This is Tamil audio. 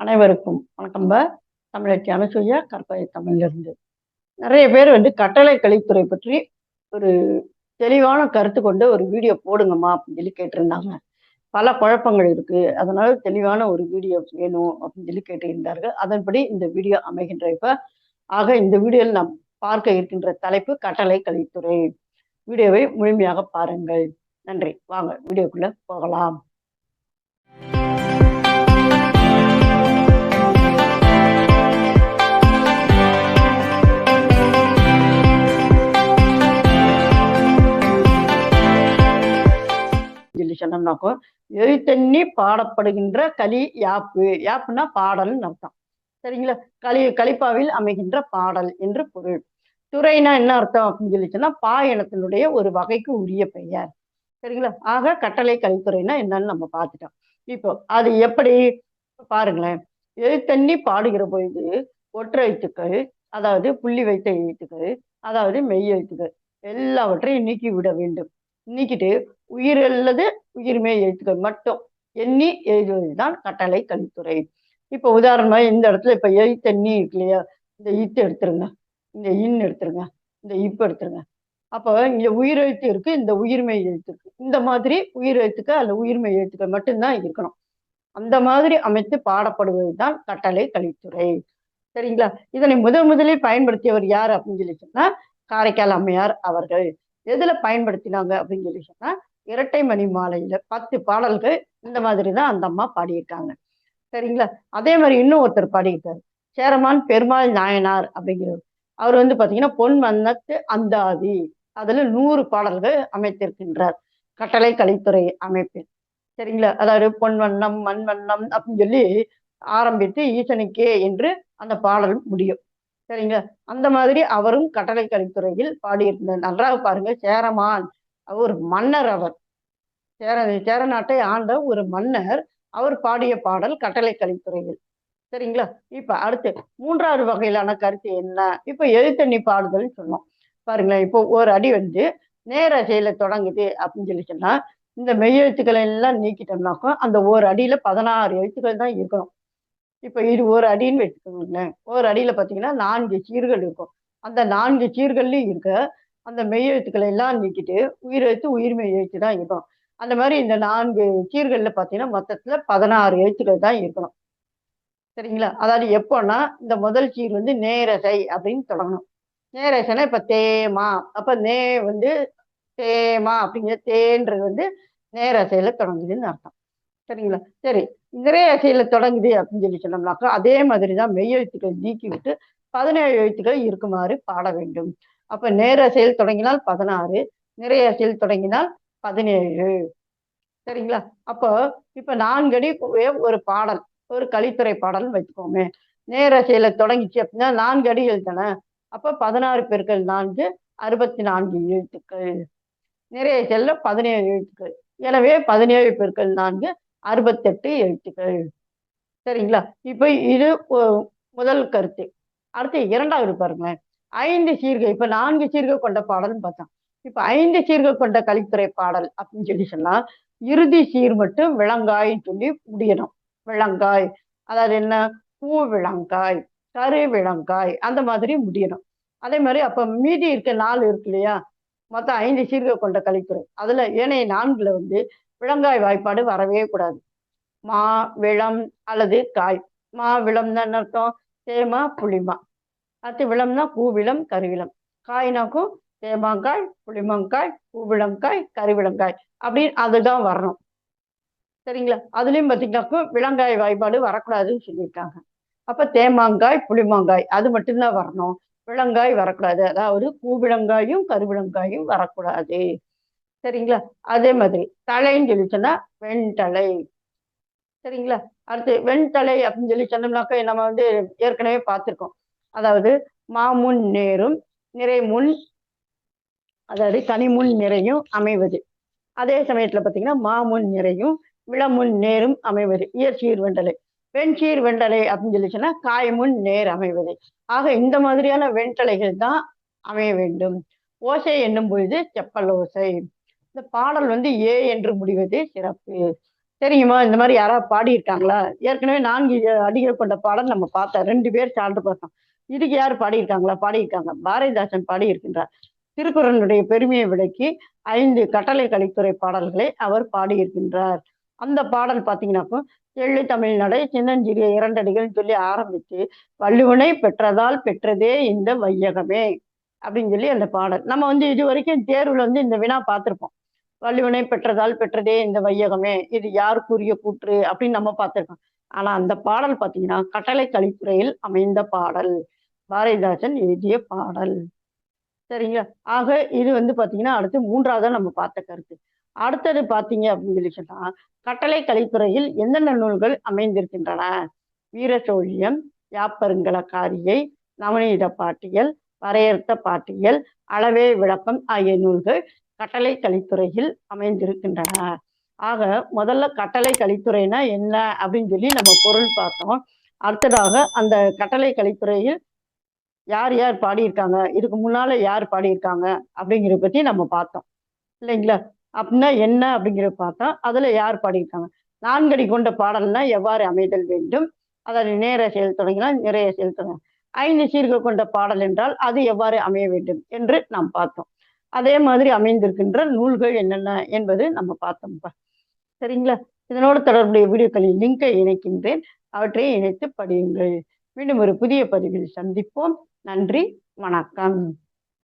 அனைவருக்கும் வணக்கம்ப தமிழச்சி அனுசூயா கற்பனை தமிழிலிருந்து. நிறைய பேர் வந்து கட்டளை கழித்துறை பற்றி ஒரு தெளிவான கருத்து கொண்டு ஒரு வீடியோ போடுங்கம்மா அப்படின்னு சொல்லி கேட்டிருந்தாங்க. பல குழப்பங்கள் இருக்கு. அதனால தெளிவான ஒரு வீடியோ வேணும் அப்படின்னு சொல்லி கேட்டிருந்தார்கள். அதன்படி இந்த வீடியோ அமைகின்ற இப்ப ஆக இந்த வீடியோவில் நாம் பார்க்க இருக்கின்ற தலைப்பு கட்டளை கழித்துறை. வீடியோவை முழுமையாக பாருங்கள். நன்றி. வாங்க வீடியோக்குள்ள போகலாம். சொன்னோம்னாக்கோ எழுத்தண்ணி பாடப்படுகின்ற கலி யாப்பு. யாப்புன்னா பாடல்னு அர்த்தம். சரிங்களா? களி கலிப்பாவில் அமைகின்ற பாடல் என்று பொருள். துறைனா என்ன அர்த்தம் அப்படின்னு சொல்லி சொன்னா பா இனத்தினுடைய ஒரு வகைக்கு உரிய பெயர். சரிங்களா? ஆக கட்டளை கல்துறைனா என்னன்னு நம்ம பார்த்துட்டோம். இப்போ அது எப்படி? பாருங்களேன். எழுத்தண்ணி பாடுகிற பொழுது ஒற்றை எழுத்துக்கள் அதாவது புள்ளி வைத்த எழுத்துக்கள் அதாவது மெய் எழுத்துக்கள் எல்லாவற்றையும் நீக்கி விட வேண்டும். நீக்கிட்டு உயிர் அல்லது உயிர்மே எழுத்துக்கள் மட்டும். எண்ணி எழுதுவதுதான் கட்டளை கல்வித்துறை. இப்போ உதாரணமா இந்த இடத்துல இப்ப எழுத்தண்ணி இருக்கு இல்லையா? இந்த இத்து எடுத்துருங்க. இந்த இன் எடுத்துருங்க. இந்த இப்பு எடுத்துருங்க. அப்போ இங்க உயிர் எழுத்து இருக்கு இந்த உயிர்மை எழுத்து இருக்கு. இந்த மாதிரி உயிரெழுத்துக்கள் அல்ல உயிர்மை எழுத்துக்கள் மட்டும்தான் இருக்கணும். அந்த மாதிரி அமைத்து பாடப்படுவது தான் கட்டளை கல்வித்துறை. சரிங்களா? இதனை முதன் முதலில் பயன்படுத்தியவர் யார் அப்படின்னு சொல்லி சொன்னா காரைக்கால் அம்மையார் அவர்கள். எதுல பயன்படுத்தினாங்க அப்படின்னு சொல்லி சொன்னா இரட்டை மணி மாலையில பத்து பாடல்கள் இந்த மாதிரி தான் அந்த அம்மா பாடியிருக்காங்க. சரிங்களா? அதே மாதிரி இன்னும் ஒருத்தர் பாடியிருக்காரு. சேரமான் பெருமாள் நாயனார் அப்படிங்கிறவர். அவர் வந்து பாத்தீங்கன்னா பொன் வண்ணத்து அந்தாதி. அதுல நூறு பாடல்கள் அமைத்திருக்கின்றார். கட்டளை கலைத்துறை அமைப்பில். சரிங்களா? அதாவது பொன் வண்ணம் மண் வண்ணம் அப்படின்னு சொல்லி ஆரம்பித்து ஈசனுக்கே என்று அந்த பாடல் முடியும். சரிங்களா? அந்த மாதிரி அவரும் கட்டளை கலைத்துறையில் பாடியிருந்தார். நன்றாக பாருங்க சேரமான். ஒரு மன்னர் அவர். சேர சேர நாட்டை ஆண்ட ஒரு மன்னர் அவர் பாடிய பாடல் கட்டளை கலித்துறையில் சரிங்களா? இப்ப அடுத்து மூன்றாவது வகையிலான கருத்து என்ன? இப்ப எழுத்தண்ணி பாடுதல் சொன்னோம். பாருங்களேன் இப்போ ஒரு அடி வந்து நேர செயல தொடங்குது அப்படின்னு சொல்லி சொன்னா இந்த மெய்யெழுத்துக்களை எல்லாம் நீக்கிட்டோம்னாக்கும் அந்த ஒரு அடியில பதினாறு எழுத்துக்கள் தான் இருக்கணும். இப்ப இது ஒரு அடின்னு வச்சுக்கோங்களேன். ஒரு அடியில பாத்தீங்கன்னா நான்கு சீர்கள் இருக்கும். அந்த நான்கு சீர்கள்லயும் இருக்க அந்த மெய்யெழுத்துக்களை எல்லாம் நீக்கிட்டு உயிரெழுத்து உயிர்மெய் எழுத்து தான் இருக்கும். அந்த மாதிரி இந்த நான்கு சீர்களில் பார்த்தீங்கன்னா மொத்தத்தில் பதினாறு எழுத்துக்கள் தான் இருக்கணும். சரிங்களா? அதாவது எப்போன்னா இந்த முதல் சீர் வந்து நேரசை அப்படின்னு தொடங்கணும். நேரசைனா இப்போ தேமா. அப்போ நே வந்து தேமா அப்படிங்கிற தேன்றது வந்து நேரசையில் தொடங்குதுன்னு அர்த்தம். சரிங்களா? சரி. நிறைய அசையில் தொடங்குது அப்படின்னு சொல்லி சொன்னோம்னாக்கா அதே மாதிரி தான் மெய்யெழுத்துக்கள் நீக்கி விட்டு பதினேழு எழுத்துக்கள் இருக்குமாறு பாட வேண்டும். அப்ப நேர செயல் தொடங்கினால் பதினாறு நிறைய செயல் தொடங்கினால் பதினேழு. சரிங்களா? அப்போ இப்ப நான்கடி ஒரு பாடல் ஒரு கலித்துறை பாடல்னு வச்சுக்கோமே. நேர செயல தொடங்கிச்சு அப்படின்னா நான்கு அடிகள் தானே அப்ப பதினாறு பேர்கள் நான்கு அறுபத்தி நான்கு எழுத்துக்கள். நிறைய செல்ல பதினேழு எழுத்துக்கள். எனவே பதினேழு பேர்கள் நான்கு அறுபத்தெட்டு எழுத்துக்கள். சரிங்களா? இப்ப இது முதல் கருத்து. அடுத்து இரண்டாவது பாருங்களேன். ஐந்து சீர்கள் இப்ப நான்கு சீர்கள் கொண்ட பாடல்னு பார்த்தோம் இப்ப ஐந்து சீர்கள் கொண்ட கலித்துறை பாடல் அப்படின்னு சொல்லி சொன்னா இறுதி சீர் மட்டும் விளங்காய்ன்னு சொல்லி முடியணும் விளங்காய் அதாவது என்ன? பூ விளங்காய் கரு விளங்காய் அந்த மாதிரி முடியணும். அதே மாதிரி அப்ப மீதி இருக்க நாலு இருக்கு இல்லையா? மொத்தம் ஐந்து சீர்கள் கொண்ட கலித்துறை. அதுல ஏனைய நான்குல வந்து விளங்காய் வாய்ப்பாடு வரவே கூடாது. மா விளம் அல்லது காய். மா விளம் தான் அர்த்தம்? தேமா புளிமா. அடுத்து விளம்னா பூவிளம் கருவிளம். காய்னாக்கும் தேமாங்காய் புளிமங்காய் பூவிளங்காய் கருவிளங்காய். அப்படின்னு அதுதான் வரணும். சரிங்களா? அதுலயும் பார்த்தீங்கன்னாக்கும் விளங்காய் வாய்ப்பாடு வரக்கூடாதுன்னு சொல்லியிருக்காங்க. அப்ப தேமாங்காய் புளிமாங்காய் அது மட்டும்தான் வரணும். விலங்காய் வரக்கூடாது. அதாவது பூவிளங்காயும் கருவிளங்காயும் வரக்கூடாது. சரிங்களா? அதே மாதிரி தலைன்னு சொல்லி சொன்னா வெண்தலை. சரிங்களா? அடுத்து வெண்தலை அப்படின்னு சொல்லி சொன்னோம்னாக்கா நம்ம வந்து ஏற்கனவே பார்த்துருக்கோம். அதாவது மாமுன் நேரும் நிறைமுன் அதாவது கனிமுன் நிறையும் அமைவது. அதே சமயத்துல பார்த்தீங்கன்னா மாமுன் நிறையும் விளமுன் நேரும் அமைவது. இயற்சீர் வெண்டலை வெண்சீர் வெண்டலை அப்படின்னு சொல்லி சொன்னா காய்முன் நேர் அமைவது. ஆக இந்த மாதிரியான வெண்தலைகள் தான் அமைய வேண்டும். ஓசை என்னும் பொழுது செப்பல் ஓசை இந்த பாடல் வந்து ஏ என்று முடிவது சிறப்பு. தெரியுமா இந்த மாதிரி யாராவது பாடியிருக்காங்களா? ஏற்கனவே நான்கு அடிகள் கொண்ட பாடல் நம்ம பார்த்தோம். ரெண்டு பேர் சான்று பார்த்தோம். இதுக்கு யார் பாடியிருக்காங்களா? பாடியிருக்காங்க. பாரதிதாசன் பாடியிருக்கின்றார். திருக்குறளுடைய பெருமையை விளக்கி ஐந்து கட்டளை கலித்துறை பாடல்களை அவர் பாடியிருக்கின்றார். அந்த பாடல் பார்த்தீங்கன்னாக்கும் எள்ளு தமிழ் நடை சின்னஞ்சிறிய இரண்டடிகள் சொல்லி ஆரம்பித்து வள்ளுவனை பெற்றதால் பெற்றதே இந்த வையகமே அப்படின்னு சொல்லி அந்த பாடல். நம்ம வந்து இது வரைக்கும் தேர்வில் வந்து இந்த வினா பார்த்திருப்போம். வள்ளுவனை பெற்றதால் பெற்றதே இந்த வையகமே. இது யார் கூறிய கூற்று அப்படின்னு நம்ம பார்த்திருக்கோம். ஆனா அந்த பாடல் பார்த்தீங்கன்னா கட்டளை கழிப்புறையில் அமைந்த பாடல். பாரதிதாசன் எழுதிய பாடல். சரிங்களா? ஆக இது வந்து பாத்தீங்கன்னா அடுத்து மூன்றாவதா நம்ம பார்த்த கருத்து. அடுத்தது பாத்தீங்க அப்படின்னு சொல்லி சொன்னா கட்டளை கலித்துறையில் எந்தெந்த நூல்கள் அமைந்திருக்கின்றன? வீர சோழியம் யாப்பருங்கலக்காரியை நவநீத பாட்டியல் வரையறுத்த பாட்டியல் அளவே விளக்கம் ஆகிய நூல்கள் கட்டளை கலித்துறையில் அமைந்திருக்கின்றன. ஆக முதல்ல கட்டளை கலித்துறைனா என்ன அப்படின்னு சொல்லி நம்ம பொருள் பார்த்தோம். அடுத்ததாக அந்த கட்டளை கலித்துறையில் யார் யார் பாடியிருக்காங்க? இதுக்கு முன்னால யார் பாடியிருக்காங்க? அப்படிங்கிறத பத்தி நம்ம பார்த்தோம். இல்லைங்களா? அப்படின்னா என்ன அப்படிங்கிறத பார்த்தோம் அதுல யார் பாடியிருக்காங்க? நான்கடி கொண்ட பாடல்னா எவ்வாறு அமைதல் வேண்டும்? அதில் நேர செயல் தொடங்கினால் நிறைய செயல் தொடங்க. ஐந்து சீர்கள் கொண்ட பாடல் என்றால் அது எவ்வாறு அமைய வேண்டும் என்று நாம் பார்த்தோம். அதே மாதிரி அமைந்திருக்கின்ற நூல்கள் என்னென்ன என்பது நம்ம பார்த்தோம்ப்பா. சரிங்களா? இதனோடு தொடர்புடைய வீடியோக்களின் லிங்கை இணைக்கின்றேன். அவற்றை இணைத்து படியுங்கள். மீண்டும் ஒரு புதிய பதிவில் சந்திப்போம். நன்றி. வணக்கம்.